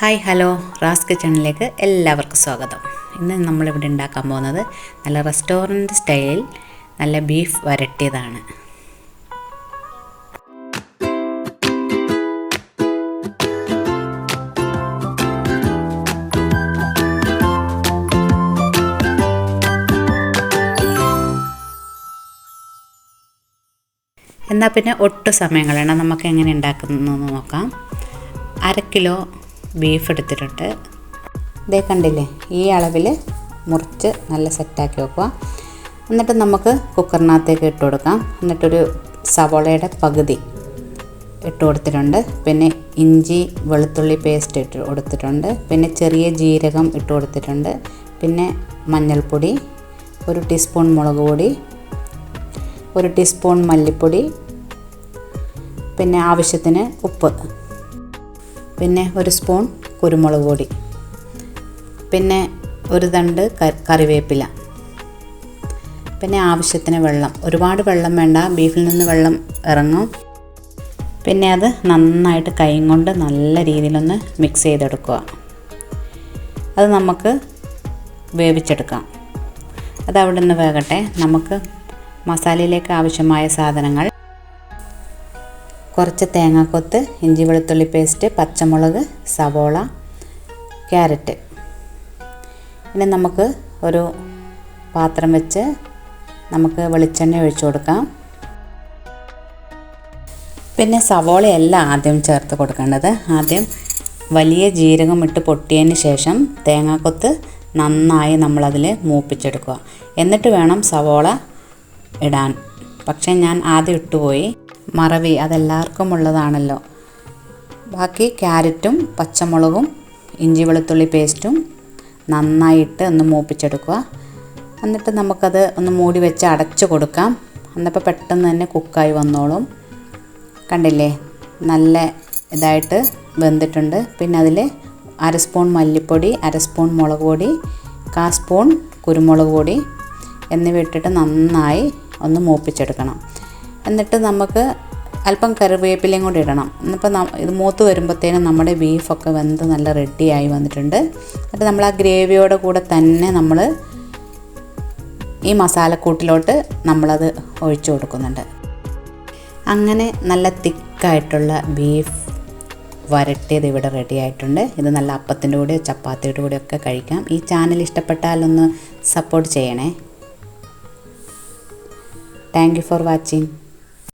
Hi hello. Ras കിച്ചണിലേക്ക് എല്ലാവർക്കും സ്വാഗതം. ഇന്ന് നമ്മളിവിടെ ഉണ്ടാക്കാൻ പോകുന്നത് നല്ല റെസ്റ്റോറന്റ് സ്റ്റൈലിൽ നല്ല ബീഫ് വരട്ടിയതാണ്. എന്നാൽ പിന്നെ ഒട്ടും സമയങ്ങളാണ് നമുക്ക് എങ്ങനെ ഉണ്ടാക്കുന്നതെന്ന് നോക്കാം. അര കിലോ ബീഫ് എടുത്തിട്ടുണ്ട് ഇതേ കണ്ടില്ലേ ഈ അളവിൽ മുറിച്ച് നല്ല സെറ്റാക്കി വെക്കുക. എന്നിട്ട് നമുക്ക് കുക്കറിനകത്തേക്ക് ഇട്ട് കൊടുക്കാം. എന്നിട്ടൊരു സവോളയുടെ പകുതി ഇട്ട് കൊടുത്തിട്ടുണ്ട്. പിന്നെ ഇഞ്ചി വെളുത്തുള്ളി പേസ്റ്റ് ഇട്ട് കൊടുത്തിട്ടുണ്ട്. പിന്നെ ചെറിയ ജീരകം ഇട്ട് കൊടുത്തിട്ടുണ്ട്. പിന്നെ മഞ്ഞൾപ്പൊടി ഒരു ടീസ്പൂൺ മുളക് പൊടി ഒരു ടീസ്പൂൺ മല്ലിപ്പൊടി പിന്നെ ആവശ്യത്തിന് ഉപ്പ്. പിന്നെ ഒരു സ്പൂൺ കുരുമുളക് പൊടി. പിന്നെ ഒരു തണ്ട് കറിവേപ്പില. പിന്നെ ആവശ്യത്തിന് വെള്ളം. ഒരുപാട് വെള്ളം വേണ്ട. ബീഫിൽ നിന്ന് വെള്ളം ഇറങ്ങും. പിന്നെ അത് നന്നായിട്ട് കൈ കൊണ്ട് നല്ല രീതിയിലൊന്ന് മിക്സ് ചെയ്തെടുക്കുക. അത് നമുക്ക് വേവിച്ചെടുക്കാം. അത് അവിടെ നിന്ന് വേകട്ടെ. നമുക്ക് മസാലയിലേക്ക് ആവശ്യമായ സാധനങ്ങൾ കുറച്ച് തേങ്ങാക്കൊത്ത് ഇഞ്ചി വെളുത്തുള്ളി പേസ്റ്റ് പച്ചമുളക് സവോള ക്യാരറ്റ്. ഇനി നമുക്ക് ഒരു പാത്രം വെച്ച് നമുക്ക് വെളിച്ചെണ്ണ ഒഴിച്ചു കൊടുക്കാം. പിന്നെ സവോളയല്ല ആദ്യം ചേർത്ത് കൊടുക്കേണ്ടത്. ആദ്യം വലിയ ജീരകം ഇട്ട് പൊട്ടിയതിന് ശേഷം തേങ്ങാക്കൊത്ത് നന്നായി നമ്മളതിൽ മൂപ്പിച്ചെടുക്കുക. എന്നിട്ട് വേണം സവോള ഇടാൻ. പക്ഷേ ഞാൻ ആദ്യം ഇട്ടുപോയി. മറവി അതെല്ലാവർക്കും ഉള്ളതാണല്ലോ ബാക്കി ക്യാരറ്റും പച്ചമുളകും ഇഞ്ചി വെളുത്തുള്ളി പേസ്റ്റും നന്നായിട്ട് ഒന്ന് മൂപ്പിച്ചെടുക്കുക. എന്നിട്ട് നമുക്കത് ഒന്ന് മൂടി വെച്ച് അടച്ചു കൊടുക്കാം. എന്നപ്പോൾ പെട്ടെന്ന് തന്നെ കുക്കായി വന്നോളും. കണ്ടില്ലേ? നല്ല ഇതായിട്ട് വെന്തിട്ടുണ്ട്. പിന്നെ അതിൽ അര സ്പൂൺ മല്ലിപ്പൊടി അര സ്പൂൺ മുളക് പൊടി കാ സ്പൂൺ കുരുമുളക് പൊടി എന്നിവ ഇട്ടിട്ട് നന്നായി ഒന്ന് മൂപ്പിച്ചെടുക്കണം. എന്നിട്ട് നമുക്ക് അല്പം കറിവേപ്പിലയും കൂടി ഇടണം. ഇപ്പം ഇത് മൂത്ത് വരുമ്പോഴത്തേനും നമ്മുടെ ബീഫൊക്കെ വെന്ത് നല്ല റെഡിയായി വന്നിട്ടുണ്ട്. എന്നിട്ട് നമ്മൾ ആ ഗ്രേവിയോടെ കൂടെ തന്നെ നമ്മൾ ഈ മസാലക്കൂട്ടിലോട്ട് നമ്മളത് ഒഴിച്ചു കൊടുക്കുന്നുണ്ട്. അങ്ങനെ നല്ല തിക്കായിട്ടുള്ള ബീഫ് വരട്ടിയത് ഇവിടെ റെഡി ആയിട്ടുണ്ട്. ഇത് നല്ല അപ്പത്തിന്റെ കൂടെയോ ചപ്പാത്തിയുടെ കൂടെയോ ഒക്കെ കഴിക്കാം. ഈ ചാനൽ ഇഷ്ടപ്പെട്ടാലൊന്ന് സപ്പോർട്ട് ചെയ്യണേ. Thank you for watching